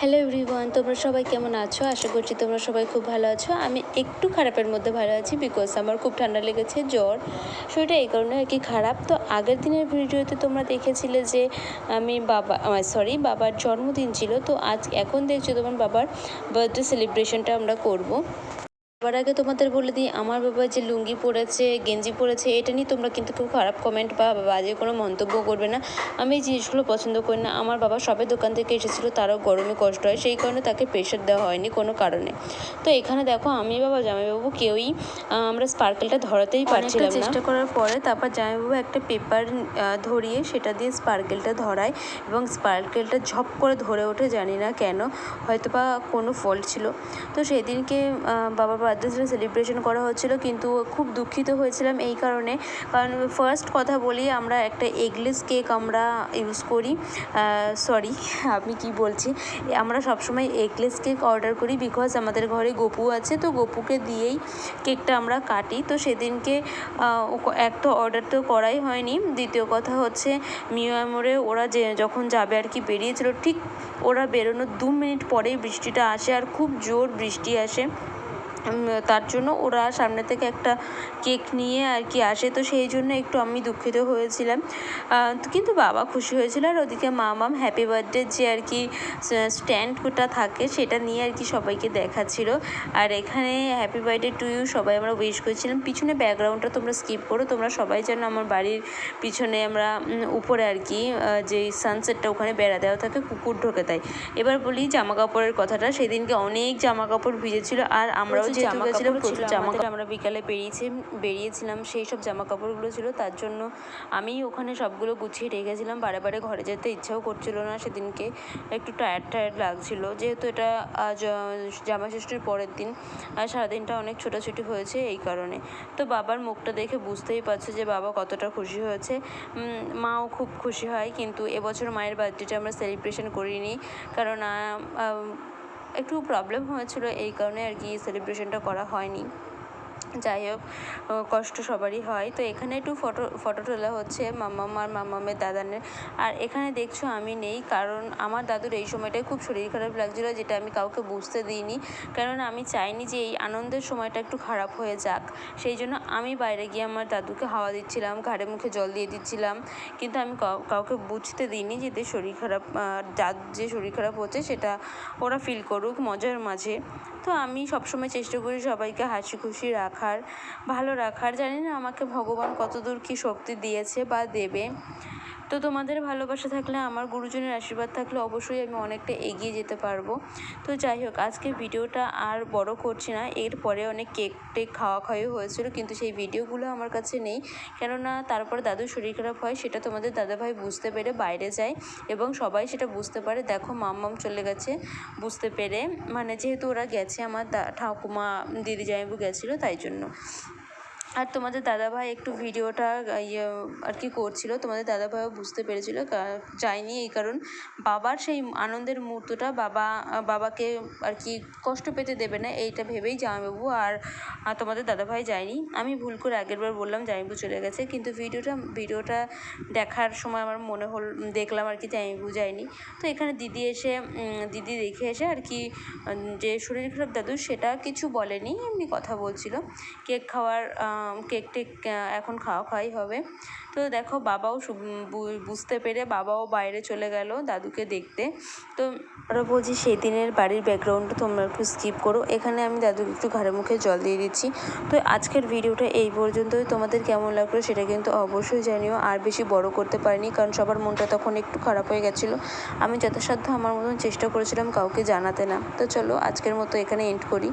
Hello everyone তোমরা সবাই কেমন আছো? আশা করছি তোমরা সবাই খুব ভালো আছো। আমি একটু খারাপের মধ্যে ভালো আছি বিকজ আমার খুব ঠান্ডা লেগেছে, জ্বর। শরীরটা এই কারণে আর কি খারাপ। তো আগের দিনের ভিডিওতে তোমরা দেখেছিলে যে আমি বাবা সরি বাবার জন্মদিন ছিল। তো আজ এখন দেখছ তোমার বাবার বার্থডে সেলিব্রেশনটা আমরা করব। সবার আগে তোমাদের বলে দিই আমার বাবা যে লুঙ্গি পরেছে গেঞ্জি পরেছে এটা নিয়ে তোমরা কিন্তু খুব খারাপ কমেন্ট বা বাজে কোনো মন্তব্য করবে না। আমি এই জিনিসগুলো পছন্দ করি না। আমার বাবা সবে দোকান থেকে এসেছিল তারও গরমে কষ্ট হয় সেই কারণে তাকে প্রেশার দেওয়া হয়নি কোনো কারণে। তো এখানে দেখো আমি বাবা জামাইবাবু কেউই আমরা স্পার্কেলটা ধরাতেই পারছিলাম না। চেষ্টা করার পরে তারপর জামাইবাবু একটা পেপার ধরিয়ে সেটা দিয়ে স্পার্কেলটা ধরায় এবং স্পার্কেলটা ঝপ করে ধরে ওঠে জানি না কেন হয়তো বা কোনো ফল্ট ছিল। তো সেদিনকে বাবার বার্থডে সেলিব্রেশন করা হচ্ছিল, কিন্তু খুব দুঃখিত হয়েছিলাম এই কারণে। কারণ ফার্স্ট কথা বলি, আমরা একটা এগলেস কেক আমরা ইউজ করি। সরি আমি কি বলছি? আমরা সবসময় এগলেস কেক অর্ডার করি বিকজ আমাদের ঘরে গপু আছে, তো গপুকে দিয়েই কেকটা আমরা কাটি। তো সেদিনকে এক তো অর্ডার তো করাই হয়নি। দ্বিতীয় কথা হচ্ছে মিয়ামোরে ওরা যে যখন যাবে আর কি বেরিয়েছিল, ঠিক ওরা বেরোনোর দু মিনিট পরেই বৃষ্টিটা আসে আর খুব জোর বৃষ্টি আসে। তার জন্য ওরা সামনে থেকে একটা কেক নিয়ে আর কি আসে। তো সেই জন্য একটু আমি দুঃখিত হয়েছিলাম। কিন্তু বাবা খুশি হয়েছিল আর ওদিকে মামাম হ্যাপি বার্থডে যে আর কি স্ট্যান্ডটা থাকে সেটা নিয়ে আর কি সবাইকে দেখাচ্ছিল। আর এখানে হ্যাপি বার্থডে টু ইউ সবাই আমরা উইশ করেছিলাম। পিছনে ব্যাকগ্রাউন্ডটা তোমরা স্কিপ করো, তোমরা সবাই যেন আমার বাড়ির পিছনে আমরা উপরে আর কি যে সানসেটটা ওখানে বেড়া দেওয়া থাকে কুকুর ঢোকে তাই। এবার বলি জামা কাপড়ের কথাটা, সেদিনকে অনেক জামা কাপড় ভিজেছিল আর আমরাও যেহেতু জামা গেছিলাম কাপড় প্রচুর জামা কাপড়। আমরা বিকালে বেরিয়েছি বেরিয়েছিলাম সেই সব জামা কাপড়গুলো ছিল তার জন্য আমি ওখানে সবগুলো গুছিয়ে রেখেছিলাম বারে বারে ঘরে যেতে ইচ্ছাও করছিল না সেদিনকে একটু টায়ার্ড টায়ার্ড লাগছিল। যেহেতু এটা আজ জামা ষষ্ঠীর পরের দিন আর সারাদিনটা অনেক ছোটাছুটি হয়েছে এই কারণে। তো বাবার মুখটা দেখে বুঝতেই পারছে যে বাবা কতটা খুশি হয়েছে। মাও খুব খুশি হয় কিন্তু এবছর মায়ের বার্থডেটা আমরা সেলিব্রেশন করিনি। কারণ একটু প্রবলেম হয়েছিল এই কারণে আর কি সেলিব্রেশনটা করা হয়নি। যাই হোক কষ্ট সবারই হয়। তো এখানে একটু ফটো ফটো তোলা হচ্ছে মাম্মাম আর মাম্মামের দাদানের। আর এখানে দেখছ আমি নেই, কারণ আমার দাদুর এই সময়টায় খুব শরীর খারাপ লাগছিল, যেটা আমি কাউকে বুঝতে দিইনি। কারণ আমি চাইনি যে এই আনন্দের সময়টা একটু খারাপ হয়ে যাক। সেই জন্য আমি বাইরে গিয়ে আমার দাদুকে হাওয়া দিচ্ছিলাম, ঘাড়ে মুখে জল দিয়ে দিচ্ছিলাম। কিন্তু আমি কাউকে বুঝতে দিইনি যে এদের শরীর খারাপ দাদুর যে শরীর খারাপ হচ্ছে সেটা ওরা ফিল করুক মজার মাঝে। তো আমি সবসময় চেষ্টা করি সবাইকে হাসি খুশি রাখার ভালো রাখার। জানি না আমাকে ভগবান কতদূর কী শক্তি দিয়েছে বা দেবে। তো তোমাদের ভালোবাসা থাকলে, আমার গুরুজনের আশীর্বাদ থাকলে অবশ্যই আমি অনেকটা এগিয়ে যেতে পারব। তো যাই হোক আজকে ভিডিওটা আর বড় করছি না। এরপরে অনেক কেক টেক খাওয়া খাওয়াই হয়েছিল, কিন্তু সেই ভিডিওগুলো আমার কাছে নেই। কেননা, তারপরে দাদুর শরীর খারাপ হয়, সেটা তোমাদের দাদাভাই বুঝতে পেরে বাইরে যায় এবং সবাই সেটা বুঝতে পারে। দেখো, মাম্মাম চলে গেছে বুঝতে পেরে। মানে যেহেতু ওরা গেছে, আমার ঠাকুমা, দিদি জামাইবু গেছিল, তাই জন্য। আর তোমাদের দাদাভাই একটু ভিডিওটা ইয়ে আর কি করছিল, তোমাদের দাদাভাইও বুঝতে পেরেছিল যায়নি এই কারণ। বাবার সেই আনন্দের মুহূর্তটা বাবা, বাবাকে আর কি কষ্ট পেতে দেবে না, এইটা ভেবেই জামাইবাবু আর আর তোমাদের দাদাভাই যায়নি। আমি ভুল করে আগেরবার বললাম, জামাইবাবু চলে গেছে, কিন্তু ভিডিওটা ভিডিওটা দেখার সময় আমার মনে হল, দেখলাম আর কি জামাইবাবু যায়নি। তো এখানে দিদি এসে দিদি দেখে এসে আর কি, যে শরীর খারাপ দাদু, সেটা কিছু বলেনি, এমনি কথা বলছিল। কেক খাওয়ার কেক টেক এখন খাওয়া খাওয়াই হবে। তো দেখো বাবাও বুঝতে পেরে বাবাও বাইরে চলে গেল দাদুকে দেখতে। তো আরও বলছি সেই দিনের বাড়ির ব্যাকগ্রাউন্ডটা তোমরা একটু স্কিপ করো। এখানে আমি দাদুকে একটু ঘাড়ে মুখে জল দিয়ে দিচ্ছি। তো আজকের ভিডিওটা এই পর্যন্তই। তোমাদের কেমন লাগল সেটা কিন্তু অবশ্যই জানিও। আর বেশি বড় করতে পারিনি, কারণ সবার মনটা তখন একটু খারাপ হয়ে গেছিল। আমি যথাসাধ্য আমার মতন চেষ্টা করেছিলাম কাউকে জানাতে না। তো চলো আজকের মতো এখানে এন্ড করি।